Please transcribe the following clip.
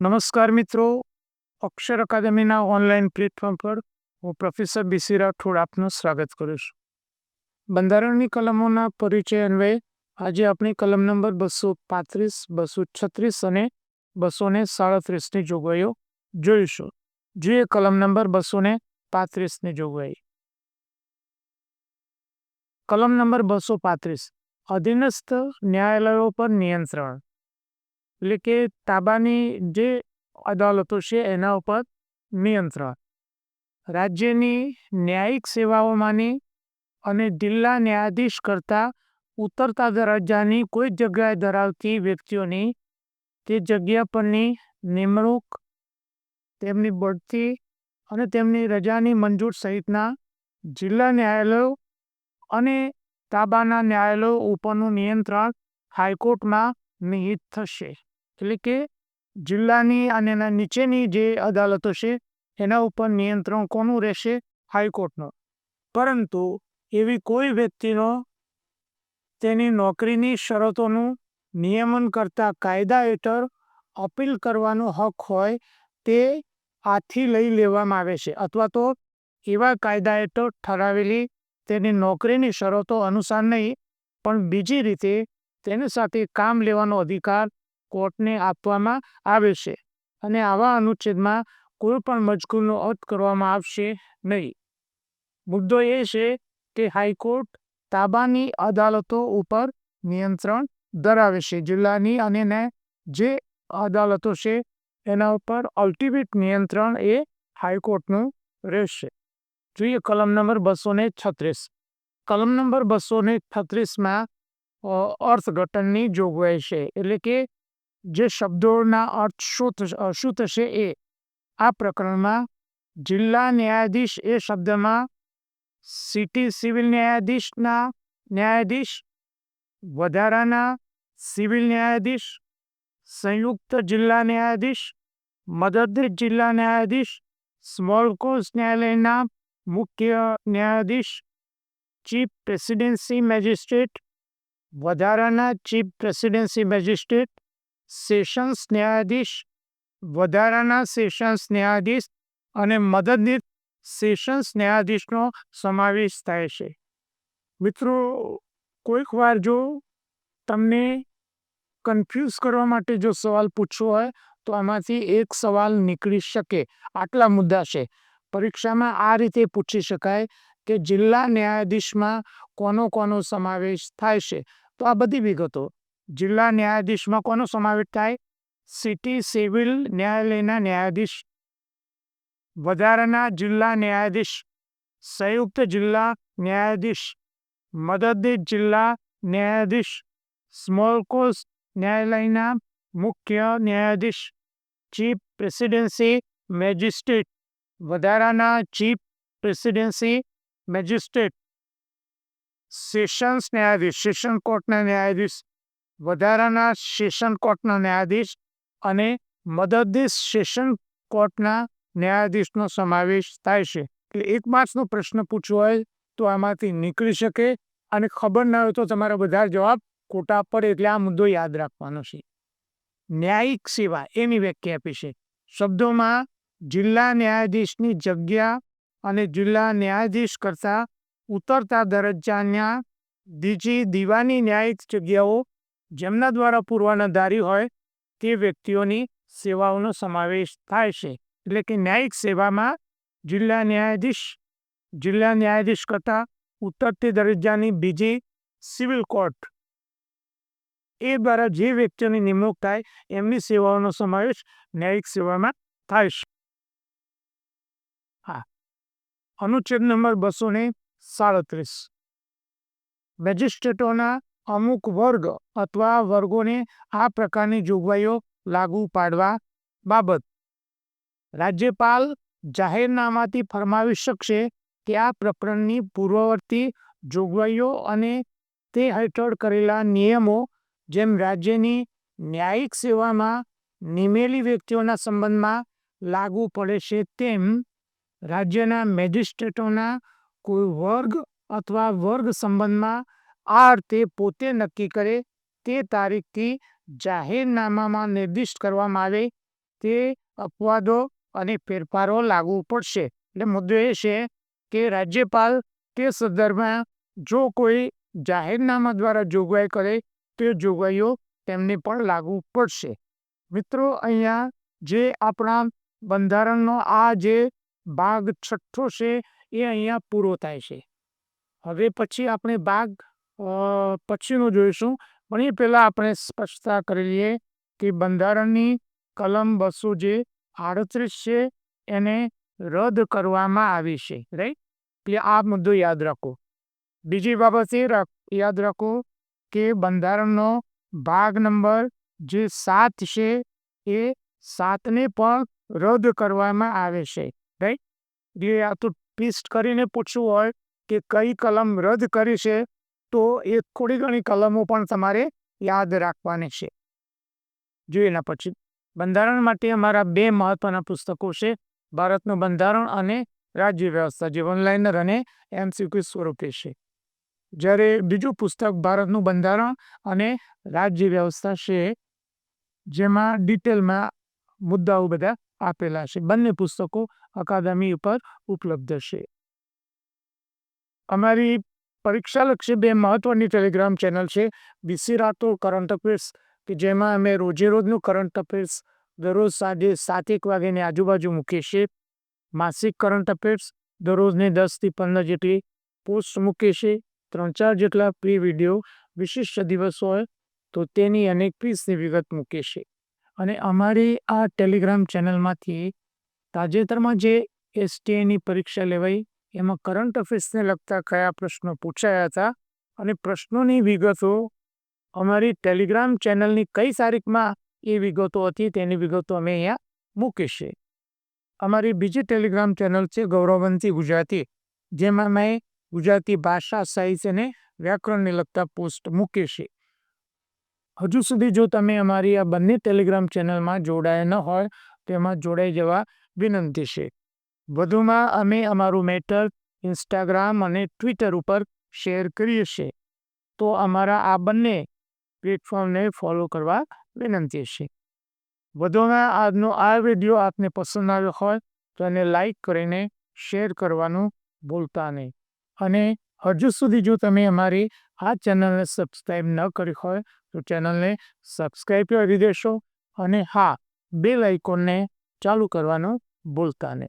નમસ્કાર મિત્રો. અક્ષર અકાદમીના online platform પર હું પ્રોફેસર બીસી રાઠોડ આપનું સ્વાગત કરું છું. બંધારણની કલમોના પરિચય અન્વયે આજે આપણી કલમ નંબર બસો પાંત્રીસ, બસો છત્રીસ અને બસો ને સાડત્રીસની જોગવાઈઓ જોઈશું. જોઈએ કલમ નંબર બસો ને પાંત્રીસની જોગવાઈ. કલમ નંબર બસો પાંત્રીસ. અધીનસ્થ ન્યાયાલયો પર નિયંત્રણ. એટલે કે તાબાની જે અદાલતો છે એના ઉપર નિયંત્રણ રાજ્યની ન્યાયિક સેવાઓમાંની અને જિલ્લા ન્યાયાધીશ કરતાં ઉતરતા દરજ્જાની કોઈ જગ્યાએ ધરાવતી વ્યક્તિઓની તે જગ્યા પરની નિમણૂક તેમની બઢતી અને તેમની રજાની મંજૂર સહિતના જિલ્લા ન્યાયાલયો અને તાબાના ન્યાયાલયો ઉપરનું નિયંત્રણ હાઈકોર્ટમાં નિહિત થશે એટલે કે જિલ્લાની અને એના નીચેની જે અદાલતો છે, એના ઉપર નિયંત્રણ કોનું રહેશે? હાઈકોર્ટનો. પરંતુ એવી કોઈ વ્યક્તિનો તેની નોકરીની શરતોનું નિયમન કરતા કાયદા હેઠળ અપીલ કરવાનો હક હોય તે આથી લઈ લેવામાં આવે છે. અથવા તો એવા કાયદા હેઠળ ઠરાવેલી તેની નોકરીની શરતો અનુસાર નહીં, પણ બીજી રીતે તેની સાથે કામ લેવાનો અધિકાર કોર્ટને આપવામાં આવે છે અને આવા અનુચ્છેદમાં કોઈ પણ મજકૂરનો અર્થ કરવામાં આવશે નહીં. મુદ્દો એ છે કે હાઈકોર્ટ તાબાની અદાલતો ઉપર નિયંત્રણ ધરાવે છે. જિલ્લાની અને જે અદાલતો છે એના ઉપર અલ્ટિમેટ નિયંત્રણ એ હાઈકોર્ટનું રહેશે. જોઈએ કલમ નંબર બસો ને છત્રીસ. કલમ નંબર બસો ને છત્રીસમાં અર્થઘટનની જોગવાઈ છે. એટલે કે જે શબ્દોના અર્થ શું શું થશે એ આ પ્રકરણમાં જિલ્લા ન્યાયાધીશ એ શબ્દમાં સિટી સિવિલ ન્યાયાધીશના ન્યાયાધીશ, વધારાના સિવિલ ન્યાયાધીશ, સંયુક્ત જિલ્લા ન્યાયાધીશ મદદનીશ જિલ્લા ન્યાયાધીશ, સ્મોલ કોર્સ ન્યાયાલયના મુખ્ય ન્યાયાધીશ, ચીફ પ્રેસિડેન્સી મેજિસ્ટ્રેટ, વધારાના ચીફ પ્રેસિડેન્સી મેજિસ્ટ્રેટ સેશન્સ ન્યાયાધીશ, વધારાના સેશન્સ ન્યાયાધીશ અને મદદનીશ સેશન્સ ન્યાયાધીશનો સમાવેશ થાય છે. મિત્રો, કોઈક વાર જો તમને કન્ફ્યુઝ કરવા માટે જો સવાલ પૂછવો હોય, તો આમાંથી એક સવાલ નીકળી શકે. આટલા મુદ્દા છે. પરીક્ષામાં આ રીતે પૂછી શકાય કે જિલ્લા ન્યાયાધીશમાં કોનો કોનો સમાવેશ થાય છે. તો આ બધી વિગતો જિલ્લા ન્યાયાધીશમાં કોનો સમાવેશ થાય? સિટી સિવિલ ન્યાયાલયના ન્યાયાધીશ. વધારાના જિલ્લા ન્યાયાધીશ. સંયુક્ત જિલ્લા ન્યાયાધીશ. મદદનીશ જિલ્લા ન્યાયાધીશ. સ્મોલ કોર્સ ન્યાયાલયના મુખ્ય ન્યાયાધીશ. Chief presidency magistrate. વધારાના ચીફ પ્રેસિડેન્સી મેજિસ્ટ્રેટ. સેશન્સ ન્યાયાધીશ. સેશન કોર્ટના ન્યાયાધીશ. વધારાના સેશન કોર્ટના ન્યાયાધીશ અને મદદનીશ સેશન કોર્ટના ન્યાયાધીશનો સમાવેશ થાય છે. એટલે એક માર્ક્સનો પ્રશ્ન પૂછવો હોય તો આમાંથી નીકળી શકે અને ખબર ન હોય તો તમારા બધા જવાબ ખોટા પડે એટલે આ મુદ્દો યાદ રાખવાનો છે. ન્યાયિક સેવા એની વ્યાખ્યા આપી છે. શબ્દોમાં જિલ્લા ન્યાયાધીશની જગ્યા અને જિલ્લા ન્યાયાધીશ કરતાં ઉતરતા દરજ્જાના બીજી દીવાની ન્યાયિક જગ્યાઓ જેમના દ્વારા પૂરવાના ધારી હોય તે વ્યક્તિઓની સેવાઓનો સમાવેશ થાય છે. એટલે કે ન્યાયિક સેવામાં જિલ્લા ન્યાયાધીશ જિલ્લા ન્યાયાધીશ કરતાં ઉતરતી દરજ્જાની બીજી સિવિલ કોર્ટ. એ દ્વારા જે વ્યક્તિઓની નિમણૂક થાય એમની સેવાઓનો સમાવેશ ન્યાયિક સેવામાં થાય છે. હા. અનુચ્છેદ નંબર બસો ને સાડત્રીસ. મેજિસ્ટ્રેટોના અમુક વર્ગ અથવા વર્ગોને આ પ્રકારની જોગવાઈઓ લાગુ પાડવા બાબત. રાજ્યપાલ જાહેરનામાથી ફરમાવી શકશે કે આ પ્રકરણની પૂર્વવર્તી જોગવાઈઓ અને તે હેઠળ કરેલા નિયમો, જેમ રાજ્યની ન્યાયિક સેવામાં નિમેલી વ્યક્તિઓના સંબંધમાં લાગુ પડે છે તેમ રાજ્યના મેજિસ્ટ્રેટોના કોઈ વર્ગ અથવા વર્ગ સંબંધમાં આ અર્થે પોતે નક્કી કરે, તે તારીખથી જાહેરનામામાં નિર્દિષ્ટ કરવામાં આવે, તે અપવાદો અને ફેરફારો લાગુ પડશે. એટલે મુદ્દો એ છે કે રાજ્યપાલ તે સંદર્ભમાં જો કોઈ જાહેરનામા દ્વારા જોગવાઈ કરે, તે જોગવાઈઓ તેમને પણ લાગુ પડશે. મિત્રો, અહીંયા જે આપણા બંધારણનો આ જે ભાગ છઠ્ઠો છે, એ અહીંયા પૂરો થાય છે. હવે પછી આપણે ભાગ પછીનો જોઈશું. પણ એ પહેલાં આપણે સ્પષ્ટતા કરી લઈએ કે બંધારણની કલમ બસો જે આડત્રીસ છે એને રદ કરવામાં આવી છે રાઈટ એટલે આ મુદ્દો યાદ રાખો. બીજી બાબત એ યાદ રાખો કે બંધારણનો ભાગ નંબર જે સાત છે એ સાતને પણ રદ કરવામાં આવે છે રાઈટ એટલે આ તો ટ્વિસ્ટ કરીને પૂછવું હોય કે કઈ કલમ રદ કરી છે તો એ થોડી ઘણી કલમો પણ તમારે યાદ રાખવાની છે. એના પછી. બંધારણ માટે અમારા બે મહત્વના પુસ્તકો છે, ભારતનું બંધારણ અને રાજ્ય વ્યવસ્થા, જે ઓનલાઈનર અને એમસીક્યુ સ્વરૂપે છે. જ્યારે બીજું પુસ્તક ભારતનું બંધારણ અને રાજ્ય વ્યવસ્થા છે, જેમાં ડિટેલમાં મુદ્દાઓ બધા આપેલા છે. બંને પુસ્તકો અકાદમી ઉપર ઉપલબ્ધ છે. અમારી પરીક્ષાલક્ષી બે મહત્વની ટેલિગ્રામ ચેનલ છે. બીસી રાતો કરંટ અફેર્સ, કે જેમાં અમે રોજે રોજનું કરંટ અફેર્સ દરરોજ સાંજે સાત એક વાગ્યાની આજુબાજુ મૂકીએ છીએ. માસિક કરંટ અફેર્સ દરરોજને દસથી પંદર જેટલી પોસ્ટ મૂકીએ છીએ. ત્રણ ચાર જેટલા પ્રી વીડિયો વિશિષ્ટ દિવસ હોય તો તેની અનેક પીસની વિગત મૂકીએ છીએ. અને અમારી આ ટેલિગ્રામ ચેનલમાંથી તાજેતરમાં જે એસટીએની પરીક્ષા લેવાઈ એમાં કરંટ અફેર્સને લગતા કયા પ્રશ્નો પૂછાયા હતા અને પ્રશ્નોની વિગતો? અમારી ટેલિગ્રામ ચેનલની કઈ તારીખમાં એ વિગતો હતી તેની વિગતો અમે અહીંયા મૂકી અમારી બીજી ટેલિગ્રામ ચેનલ છે ગૌરવવંતી ગુજરાતી, જેમાં મેં ગુજરાતી ભાષા, સાહિત્ય અને વ્યાકરણને લગતા પોસ્ટ મૂકી હજુ સુધી જો તમે અમારી આ બંને ટેલિગ્રામ ચેનલમાં જોડાયા ન હોય તો એમાં જોડાઈ જવા વિનંતી છે. વધુમાં અમે અમારું મેટર ઇન્સ્ટાગ્રામ અને ટ્વિટર ઉપર શેર કરીએ છીએ. તો અમારા આ બંને પ્લેટફોર્મને ફોલો કરવા વિનંતી છે. વધુમાં આજનો આ વીડિયો આપને પસંદ આવ્યો હોય તો એને લાઈક કરીને શેર કરવાનું ભૂલતા નહીં. અને હજુ સુધી જો તમે અમારી આ ચેનલને સબસ્ક્રાઈબ ન કરી હોય તો ચેનલને સબસ્ક્રાઈબ કરી દેશો અને હા, બેલ આઇકોનને ચાલુ કરવાનું ભૂલતા નહીં.